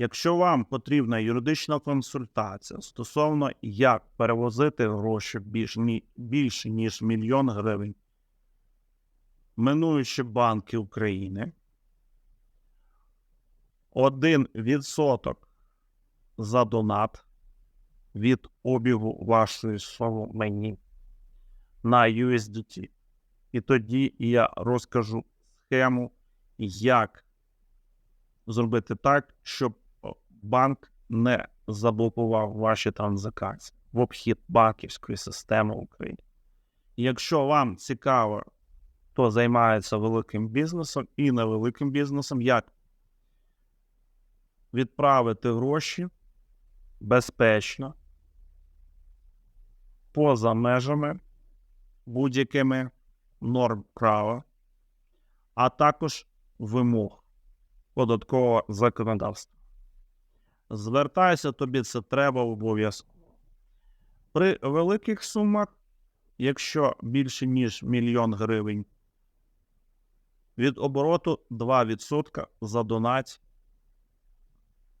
Якщо вам потрібна юридична консультація стосовно як перевозити гроші більше ніж мільйон гривень, минуючи банки України, 1% за донат від обігу вашої суми мені на USDT. І тоді я розкажу схему, як зробити так, щоб банк не заблокував ваші транзакції в обхід банківської системи України. Якщо вам цікаво, хто займається великим бізнесом і невеликим бізнесом, як відправити гроші безпечно поза межами будь-якими норм права, а також вимог податкового законодавства. Звертайся, тобі це треба обов'язково. При великих сумах, якщо більше ніж мільйон гривень, від обороту 2% за донать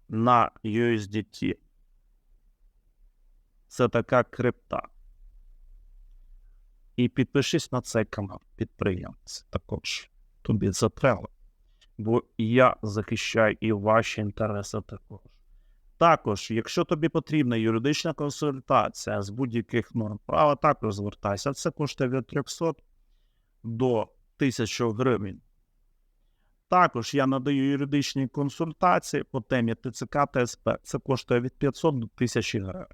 на USDT. Це така крипта. І підпишись на цей канал, підприємці. Також тобі це треба. Бо я захищаю і ваші інтереси також. Також, якщо тобі потрібна юридична консультація з будь-яких норм права, також звертайся. Це коштує від 300 до 1000 гривень. Також я надаю юридичні консультації по темі ТЦК та СП. Це коштує від 500 до 1000 гривень.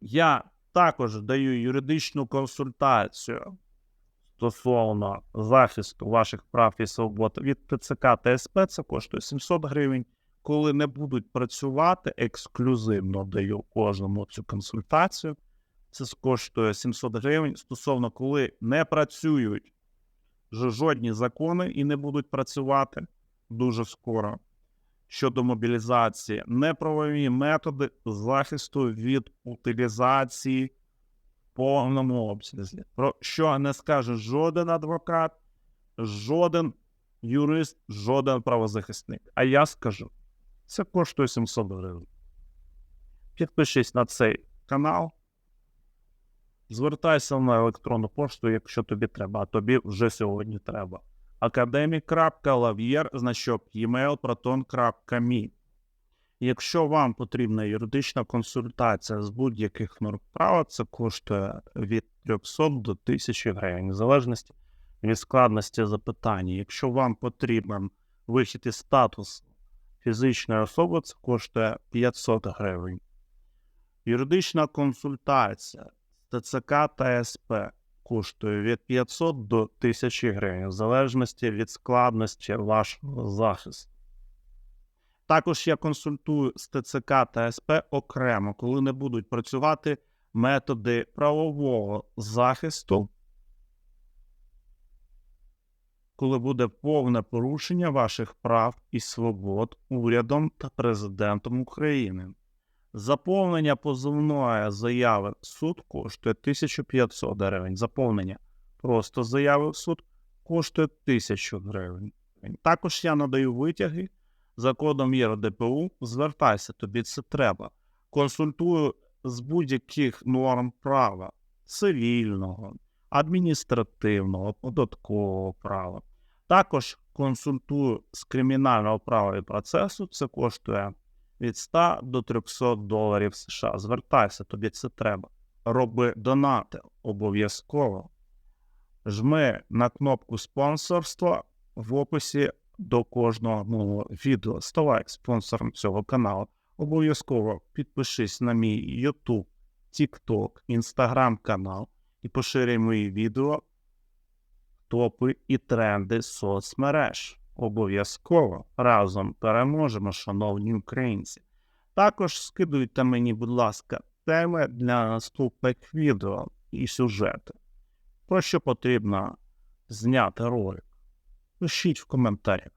Я також даю юридичну консультацію стосовно захисту ваших прав і свобод від ТЦК та СП. Це коштує 700 гривень. Коли не будуть працювати, ексклюзивно даю кожному цю консультацію. Це коштує 700 гривень. Стосовно коли не працюють жодні закони і не будуть працювати дуже скоро щодо мобілізації, неправові методи захисту від утилізації в повному обсязі. Про що не скаже жоден адвокат, жоден юрист, жоден правозахисник. А я скажу, це коштує 700 гривень. Підпишись на цей канал. Звертайся на електронну пошту, якщо тобі треба, а тобі вже сьогодні треба. academic.lavier, значок e-mail, Якщо вам потрібна юридична консультація з будь-яких норм права, це коштує від 300 до 1000 гривень, в залежності від складності запитання. Якщо вам потрібен вихід із статусу фізичної особи, це коштує 500 гривень. Юридична консультація ТЦК та СП коштує від 500 до 1000 гривень, в залежності від складності вашого захисту. Також я консультую з ТЦК та СП окремо, коли не будуть працювати методи правового захисту, коли буде повне порушення ваших прав і свобод урядом та президентом України. Заповнення позовної заяви в суд коштує 1500 гривень. Заповнення просто заяви в суд коштує 1000 гривень. Також я надаю витяги за кодом ЄРДПУ. Звертайся, тобі це треба. Консультую з будь-яких норм права цивільного, адміністративного, податкового права. Також консультую з кримінального права і процесу. Це коштує від 100 до 300 доларів США. Звертайся, тобі це треба. Роби донати обов'язково. Жми на кнопку спонсорства в описі до кожного мого відео. Ставай спонсором цього каналу. Обов'язково підпишись на мій YouTube, TikTok, Instagram канал і поширюй мої відео, топи і тренди соцмереж. Обов'язково разом переможемо, шановні українці. Також скидуйте мені, будь ласка, теми для наступних відео і сюжети. Про що потрібно зняти ролик. Пишіть в коментарях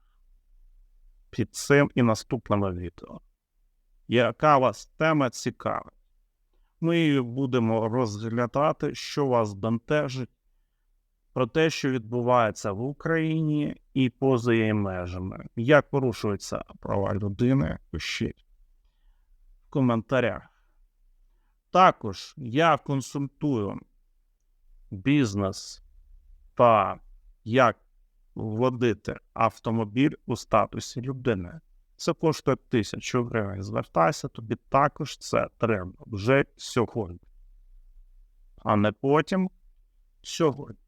під цим і наступними відео. Яка вас тема цікавить? Ми будемо розглядати, що вас бентежить, про те, що відбувається в Україні і поза її межами. Як порушуються права людини, пишіть в коментарях. Також я консультую бізнес та як вводити автомобіль у статусі людини. Це коштує тисячу гривень. Звертайся, тобі також це треба вже сьогодні, а не потім сьогодні.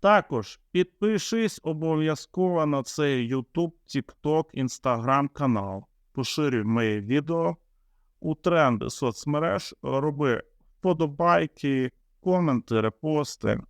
Також підпишись обов'язково на цей YouTube, TikTok, Instagram канал. Поширюй моє відео у тренди соцмереж, роби вподобайки, коменти, репости.